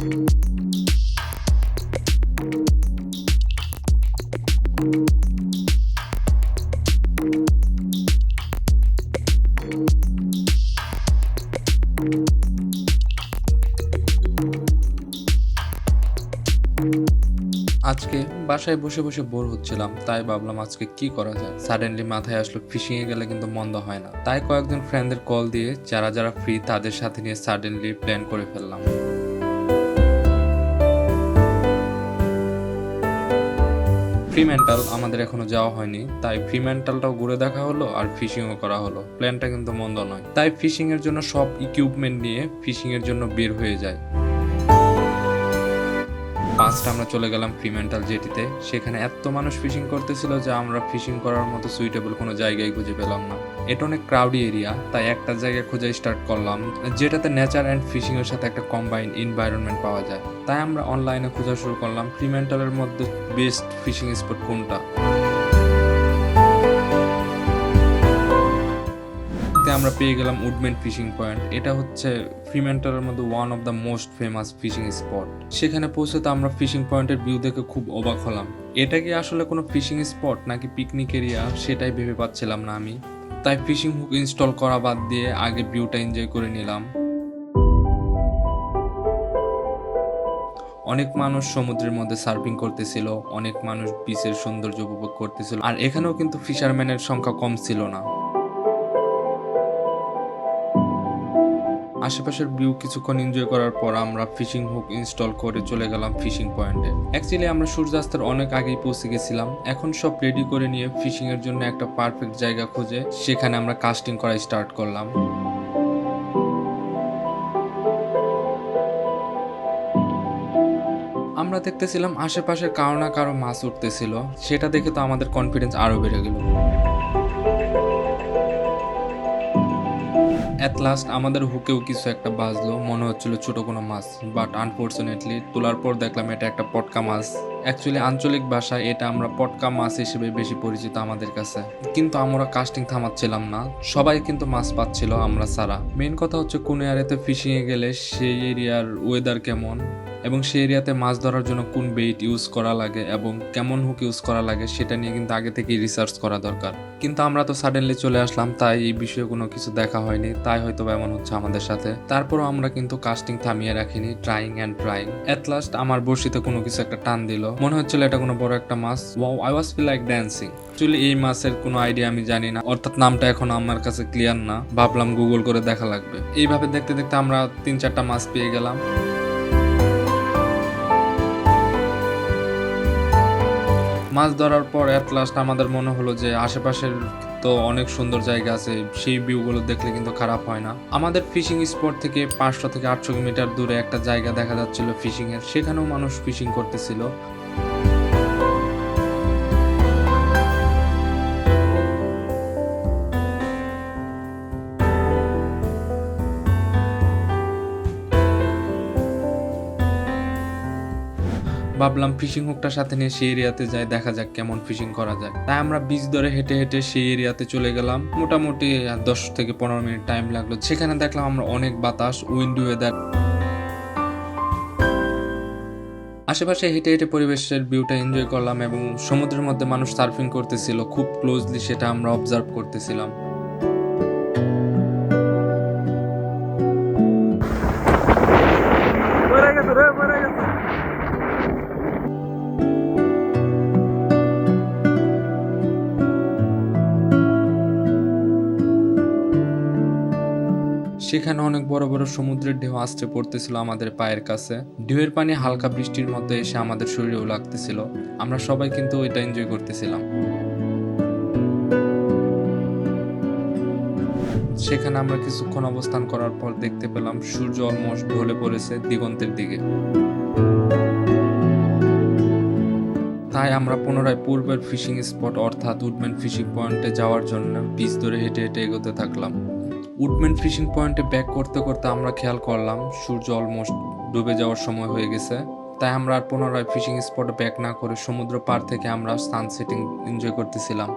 আজকে বাসায় বসে বসে বোর হচ্ছিলাম, তাই ভাবলাম আজকে কি করা যায়? সাডেনলি মাথায় আসলো ফিশিং এ গেলে কিন্তু মন্দ হয় না। তাই কয়েকজন ফ্রেন্ডদের কল দিয়ে যারা যারা ফ্রি তাদের সাথে নিয়ে সাডেনলি প্ল্যান করে ফেললাম। ফ্রি মেন্টাল আমাদের এখনও যাওয়া হয়নি। তাই ফ্রিমেন্টালটাও ঘুরে দেখা হলো আর ফিশিংও করা হলো। প্ল্যানটা কিন্তু মন্দ নয়। তাই ফিশিং এর জন্য সব ইকুইপমেন্ট নিয়ে ফিশিং এর জন্য বের হয়ে যায় ফার্স্ট আমরা চলে গেলাম ফ্রিমেন্টাল জেটিতে সেখানে এত মানুষ ফিশিং করতেছিল যে আমরা ফিশিং করার মতো সুইটেবল কোনো জায়গায় খুঁজে পেলাম না। এটা অনেক ক্রাউডি এরিয়া তাই একটা জায়গায় খোঁজা স্টার্ট করলাম, যেটাতে নেচার অ্যান্ড ফিশিং এর সাথে একটা কম্বাইন এনভায়রনমেন্ট পাওয়া যায়। তাই আমরা অনলাইনে খোঁজা শুরু করলাম ফ্রিমেন্টালের মধ্যে বেস্ট ফিশিং স্পট কোনটা? আমরা পেয়ে গেলাম উডমেন ফিশিং পয়েন্ট এটা হচ্ছে ফ্রিমেন্টালের মধ্যে one of the most famous fishing spot সেখানে পৌঁছতে আমরা ফিশিং পয়েন্টের ভিউ দেখে খুব অবাক হলাম। এটা কি আসলে কোনো ফিশিং স্পট নাকি পিকনিক এরিয়া সেটাই ভেবে পাচ্ছিলাম না আমি। তাই ফিশিং হুক ইনস্টল করা বাদ দিয়ে আগে ভিউটা এনজয় করে নিলাম। অনেক মানুষ সমুদ্রের মধ্যে সার্ফিং করতেছিল, অনেক মানুষ বিচের সৌন্দর্য উপভোগ করতেছিল, আর এখানেও কিন্তু ফিশারম্যানের সংখ্যা কম ছিল না। আশেপাশের ভিউ কিছুক্ষণ এনজয় করার পর আমরা ফিশিং হুক ইনস্টল করে চলে গেলাম ফিশিং পয়েন্টে অ্যাকচুয়ালি আমরা সূর্যাস্তের অনেক আগেই পৌঁছে গেছিলাম। এখন সব রেডি করে নিয়ে ফিশিং এর জন্য একটা পারফেক্ট জায়গা খুঁজে, সেখানে আমরা কাস্টিং করা স্টার্ট করলাম। আমরা দেখতেছিলাম আশেপাশে কারও না কারও মাছ উঠতেছিল। সেটা দেখে তো আমাদের কনফিডেন্স আরও বেড়ে গেল। অ্যাট লাস্ট আমাদের হুকেও কিছু একটা বাজলো। মনে হচ্ছিল ছোট কোনো মাছ বাট আনফর্চুনেটলি তোলার পর দেখলাম এটা একটা পটকা মাছ। অ্যাকচুয়ালি আঞ্চলিক ভাষায় এটা আমরা পটকা মাছ হিসেবে বেশি পরিচিত আমাদের কাছে। কিন্তু আমরা কাস্টিং থামাচ্ছিলাম না। সবাই কিন্তু মাছ পাচ্ছিল আমরা সারা মেন কথা হচ্ছে, কোন এরিয়াতে ফিশিংয়ে গেলে সেই এরিয়ার ওয়েদার কেমন? এবং সেই এরিয়াতে মাছ ধরার জন্য কোন বেইট ইউজ করা লাগে এবং কেমন হুক ইউজ করা লাগে সেটা নিয়ে কিন্তু আগে থেকেই রিসার্চ করা দরকার। কিন্তু আমরা তো সাডেনলি চলে আসলাম, তাই এই বিষয়ে কোনো কিছু দেখা হয়নি, তাই হয়তো এমন হচ্ছে আমাদের সাথে। তারপরও আমরা কিন্তু কাস্টিং থামিয়ে রাখিনি trying and trying at last আমার বড়শিতে কোনো কিছু একটা টান দিল। মনে হচ্ছিল এটা কোনো বড় একটা মাছ। Wow I was feel like dancing actually এই মাছের কোনো আইডিয়া আমি জানি না। অর্থাৎ নামটা এখন আমার কাছে ক্লিয়ার না। ভাবলাম গুগল করে দেখা লাগবে। এইভাবে দেখতে দেখতে আমরা তিন চারটা মাছ পেয়ে গেলাম। মাছ ধরার পর অ্যাট লাস্ট আমাদের মনে হলো যে আশেপাশের তো অনেক সুন্দর জায়গা আছে, সেই ভিউগুলো দেখলে কিন্তু খারাপ হয় না। আমাদের ফিশিং স্পট থেকে পাঁচশো থেকে আটশো মিটার দূরে একটা জায়গা দেখা যাচ্ছিল ফিশিংয়ের সেখানেও মানুষ ফিশিং করতেছিল। ভাবলাম ফিশিং হুকটার সাথে নিয়ে সেই এরিয়াতে যাই, দেখা যাক কেমন ফিশিং করা যায়। তাই আমরা বিচ ধরে হেঁটে হেঁটে সেই এরিয়াতে চলে গেলাম। মোটামুটি দশ থেকে পনেরো মিনিট টাইম লাগল। সেখানে দেখলাম আমরা অনেক বাতাস উইন্ড ওয়েদার আশেপাশে হেঁটে হেঁটে পরিবেশের ভিউটা এনজয় করলাম এবং সমুদ্রের মধ্যে মানুষ সার্ফিং করতেছিল, খুব ক্লোজলি সেটা আমরা অবজার্ভ করতেছিলাম। সেখানে অনেক বড় বড় সমুদ্রের ঢেউ আসতে পড়তেছিল আমাদের পায়ের কাছে। ঢেউয়ের পানি হালকা বৃষ্টির মধ্যে এসে আমাদের শরীরেও লাগতেছিল। আমরা সবাই কিন্তু এটা এনজয় করতেছিলাম। সেখানে আমরা কিছুক্ষণ অবস্থান করার পর দেখতে পেলাম সূর্য অলমোস্ট ঢলে পড়েছে দিগন্তের দিকে। তাই আমরা পুনরায় পূর্বের ফিশিং স্পট অর্থাৎ উডম্যান ফিশিং পয়েন্টে যাওয়ার জন্য পিচ ধরে হেঁটে হেঁটে এগোতে থাকলাম। উডম্যান ফিশিং পয়েন্টে ব্যাক করতে করতে আমরা খেয়াল করলাম, সূর্য অলমোস্ট ডুবে যাওয়ার সময় হয়ে গেছে। তাই আমরা আর পুনরায় ফিশিং স্পটে ব্যাক না করে সমুদ্র পার থেকে আমরা সানসেটিং এনজয় করতেছিলাম।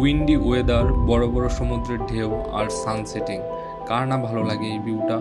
উইন্ডি ওয়েদার বড় বড় সমুদ্রের ঢেউ আর সানসেটিং কার না ভালো লাগে এই ভিউটা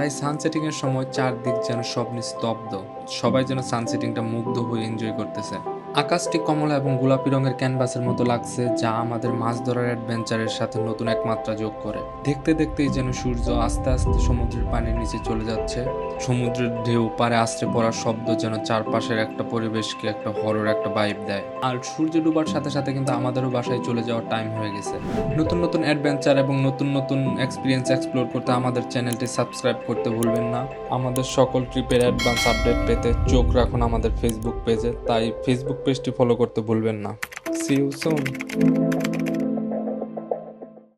তাই সানসেটিংয়ের সময় চারদিক যেন সব নিস্তব্ধ। সবাই যেন সানসেটিংটা মুগ্ধ হয়ে এনজয় করতেছে। আকাশটি কমলা এবং গোলাপি রঙের ক্যানভাসের মতো লাগছে, যা আমাদের মাছ ধরার অ্যাডভেঞ্চারের সাথে নতুন এক মাত্রা যোগ করে। দেখতে দেখতেই যেন সূর্য আস্তে আস্তে সমুদ্রের পানির নিচে চলে যাচ্ছে। সমুদ্রের ঢেউ পারে আশ্রে পড়ার শব্দ যেন চারপাশের একটা পরিবেশকে একটা হরর একটা ভাইব দেয়। আর সূর্য ডুবার সাথে সাথে কিন্তু আমাদেরও বাসায় চলে যাওয়ার টাইম হয়ে গেছে। নতুন নতুন অ্যাডভেঞ্চার এবং নতুন নতুন এক্সপিরিয়েন্স এক্সপ্লোর করতে আমাদের চ্যানেলটি সাবস্ক্রাইব করতে ভুলবেন না। আমাদের সকল ট্রিপের অ্যাডভান্স আপডেট পেতে চোখ রাখুন আমাদের ফেসবুক পেজে তাই ফেসবুক পেজটি ফলো করতে ভুলবেন না। C you soon